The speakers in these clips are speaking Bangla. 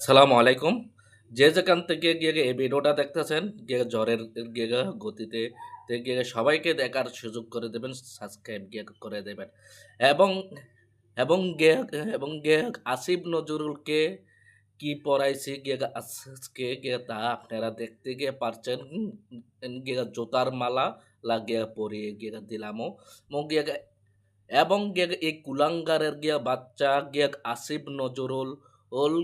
সালামু আলাইকুম। যে যেখান থেকে গিয়ে এই ভিডিওটা দেখতেছেন, গিয়ে জ্বরের গিয়ে, গতিতে গিয়ে সবাইকে দেখার সুযোগ করে দেবেন সাবস্ক্রাইব গিয়ে করে দেবেন। এবং এবং গিয়ে এবং গিয়ে আসিফ নজরুলকে কি পড়াইছি, গিয়ে আজকে গিয়ে তা আপনারা দেখতে গিয়ে পারছেন, গিয়ে জোতার মালা লাগিয়ে পরিয়ে গিয়ে দিলামও। গিয়ে, এবং গিয়ে এই কুলাঙ্গারের গিয়ে বাচ্চা গিয়ে আসিফ নজরুল ওল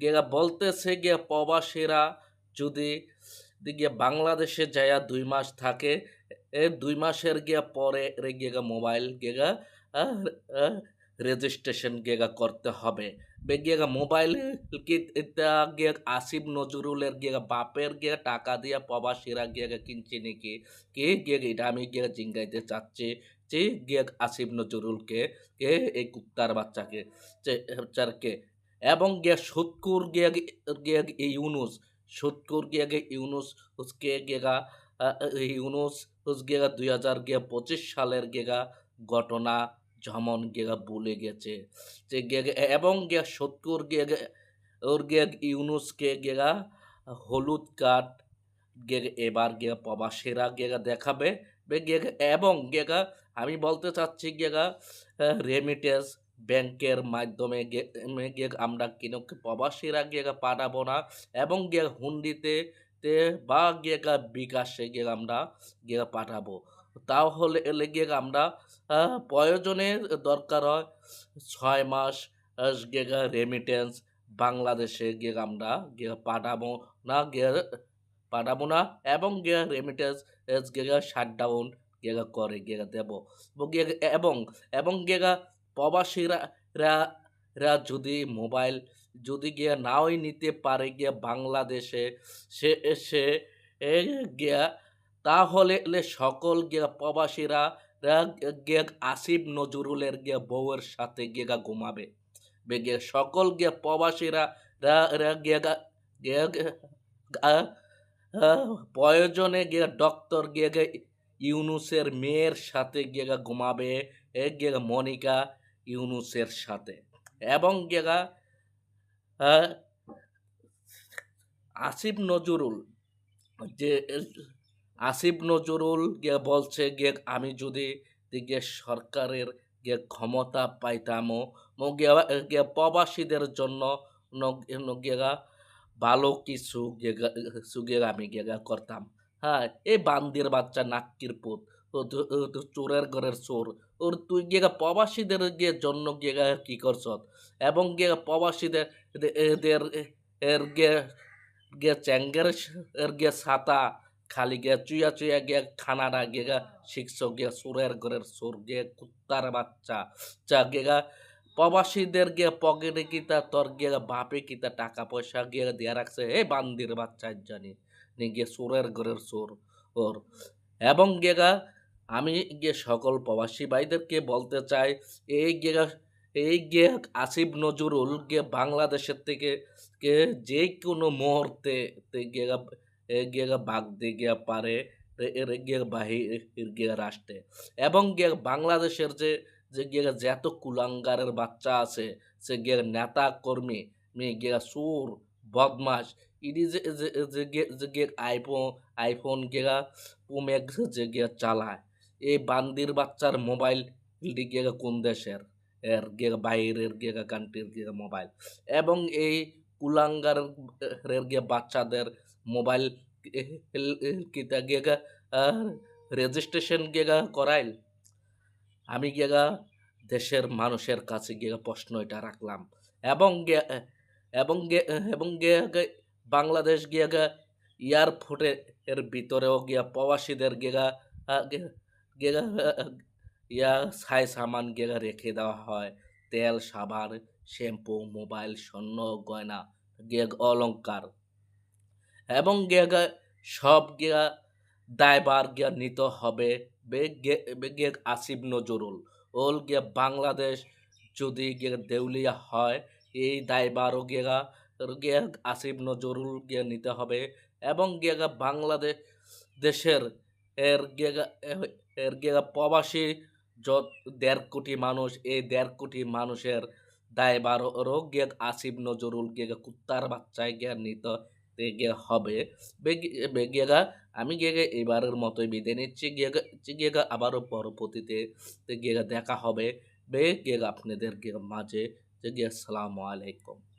গিয়া বলতেছে গিয়া প্রবাসীরা যদি গিয়া বাংলাদেশে যায়া দুই মাস থাকে, এ দুই মাসের গিয়া পরে রে গিয়া মোবাইল গিয়া রেজিস্ট্রেশন গিয়া করতে হবে। গিয়া মোবাইল এটা আসিফ নজরুলের গিয়া বাপের গিয়া টাকা দিয়া প্রবাসীরা গিয়া কিনছে নাকি? কে গিয়া এটা আমি গিয়া জিঙ্গাইতে চাচ্ছি যে গিয়া আসিফ নজরুলকে কে এই কুত্তার বাচ্চাকে বাচ্চারকে এবং গিয়া সুৎকুর গিয়া গিয়া ইউনুস, সুৎকুর গিয়া গে, ইউনুস উসকে গেগা ইউনুস উস গেগা দুই হাজার গিয়া পঁচিশ সালের গেগা ঘটনা যেমন গেগা বলে গেছে। যে গেগা এবং গিয়া সত্তর গিয়া ওর গিয়া ইউনুসকে গেগা হলুদ কার্ড গেগা এবার গিয়া প্রবাসীরা গেগা দেখাবে গেগা এবং গেগা আমি বলতে চাচ্ছি গেগা রেমিটেন্স ব্যাংকের মাধ্যমে গে- গিয়ে আমরা কিনো প্রবাসীরা গিয়ে পাঠাবো না এবং গিয়ে হুন্ডিতে তে বা গিয়ে গা বিকাশে গিয়ে আমরা গিয়ে পাঠাবো তাহলে এলে গিয়ে আমরা প্রয়োজনে দরকার হয় ছয় মাস গিয়ে রেমিটেন্স বাংলাদেশে গিয়ে আমরা গিয়ে পাঠাবো না গিয়ে পাঠাবো না এবং গিয়ে রেমিটেন্স গিয়ে শাটডাউন গিয়ে করে গিয়ে দেবো গিয়ে- এবং এবং গিয়ে প্রবাসীরা যদি মোবাইল যদি গিয়া নাওই নিতে পারে গিয়া বাংলাদেশে, সে এসে গিয়া, তাহলে সকল গিয়া প্রবাসীরা গিয়া আসিফ নজরুলের গিয়া বউয়ের সাথে গিয়া ঘুমাবে। গিয়া সকল গিয়া প্রবাসীরা প্রয়োজনে গিয়া ডক্টর গিয়া ইউনুসের মেয়ের সাথে গিয়া ঘুমাবে। এ গিয়া মনিকা ইউনুসের সাথে। এবং গেগা আসিফ নজরুল, যে, আসিফ নজরুল গে বলছে, গে, আমি যদি গিয়ে সরকারের গিয়ে ক্ষমতা পাইতামও গিয়া প্রবাসীদের জন্য ন- ভালো কিছু কিছু গিয়া আমি গেগা করতাম। হ্যাঁ এই বান্দির বাচ্চা নাক্কির পুত চোরের ঘরের চোর। ওর তুই গিয়ে প্রবাসীদের গিয়ে জন্য গিয়ে কি করছ এবং গিয়ে প্রবাসীদের এদের- এর গিয়ে গিয়ে চ্যাঙ্গের এর গিয়ে ছাতা খালি গিয়ে চুয়া চুয়া গিয়ে খানাটা গিয়ে শিখছ গিয়ে চোরের ঘরের চোর, গিয়ে কুত্তার বাচ্চা। চা গিয়ে প্রবাসীদের গিয়ে পকেটে কিতা, তোর গিয়ে বাপে কিতা টাকা পয়সা গিয়ে দিয়ে রাখছে। এই বান্দির বাচ্চা জানি। নি গিয়ে চোরের ঘরের চোর ওর। এবং গেগা আমি গিয়ে সকল প্রবাসী ভাইদেরকে বলতে চাই, এই গেগা এই গিয়ে আসিফ নজরুল গিয়ে বাংলাদেশের থেকে কে যে কোনো মুহূর্তে গিয়ে গিয়ে বাগ দিয়ে গিয়ে পারে গিয়ে বাহির গিয়ে রাষ্ট্রে। এবং গিয়ে বাংলাদেশের যে যে গিয়ে যত কুলাঙ্গারের বাচ্চা আছে, সে গিয়ে নেতা কর্মী মেয়ে গিয়ে সুর বদমাস ইডি যে যে গিয়ে- আইফোন আইফোন গিয়া, পুমেক্স যে গিয়া চালায়। এই বান্দির বাচ্চার মোবাইল গিয়ে কোন দেশের? এর গিয়ে বাইরের গিয়ে কান্ট্রির গিয়ে মোবাইল এবং এই কুলাঙ্গার গিয়ে বাচ্চাদের মোবাইল কিতা গিয়ে রেজিস্ট্রেশন গিয়ে করাইল। আমি গিয়ে দেশের মানুষের কাছে গিয়ে প্রশ্ন এটা রাখলাম। এবং এবং এবং বাংলাদেশ গিয়ে এয়ারপোর্টে এর ভিতরেও গিয়া প্রবাসীদের গিয়া গিয়া ইয়া ছাই সামান গেগা রেখে দেওয়া হয়। তেল, সাবান, শ্যাম্পু, মোবাইল, স্বর্ণ, গয়না, গেগ অলংকার। এবং গেগা গা সব গিয়া দায়বার গিয়া নিতে হবে। বে গে- বে গিয়া আসিফ নজরুল। ওল গিয়া বাংলাদেশ যদি গিয়া দেউলিয়া হয়, এই দায়বারও গিয়া গিয়া আসিফ নজরুল গিয়া নিতে হবে। এবং গিয়া গা বাংলাদেশ দেশের এর গা- এর গা প্রবাসী যত দেড় কোটি মানুষ, এই দেড় কোটি মানুষের দায়ভারও গিয়ে আসিফ নজরুল গিয়ে কুত্তার বাচ্চায় গিয়ে নিতে গিয়ে হবে গিয়ে আমি গিয়ে এবারের মতোই বিদায় নিচ্ছি। গিয়ে গিয়ে আবারও পরবর্তীতে গিয়ে দেখা হবে। বে গিয়ে আপনাদের গিয়ে মাঝে। গিয়ে আসসালামু আলাইকুম।